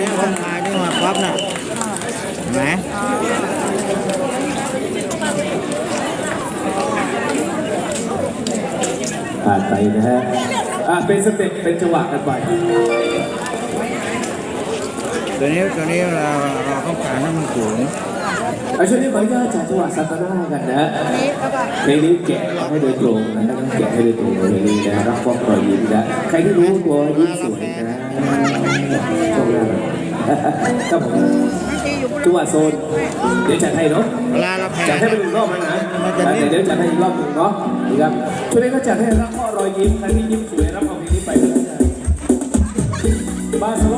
นี่ยคนขายนี่มาปั๊บน่ะเห็นไหมผ่านไปนะฮะอะเป็นสเต็ปเป็นจังหวะกันไป ตัวนี้ตัวนี้เราเราต้องการ เอาช่วงนี้ขออนุญาตจากจังหวะซาตาน่ากันนะเพลงนี้แกะให้โดยตรงนะครับแกะให้โดยตรงเพลงนี้นะรับฟอกรอยยิ้มนะใครที่รู้ตัวยิ้มสวยนะชมเลยครับผมจังหวะโซน เดี๋ยวจัดให้เนาะเวลาเราแผ่จัดให้เป็นอีกรอบนะนะเดี๋ยวจัดให้อีกรอบหนึ่งเนาะนี่ครับช่วงนี้ก็จัดให้รับข้อรอยยิ้มใครที่ยิ้มสวยรับเอาเพลงนี้ไปเลยบาสโล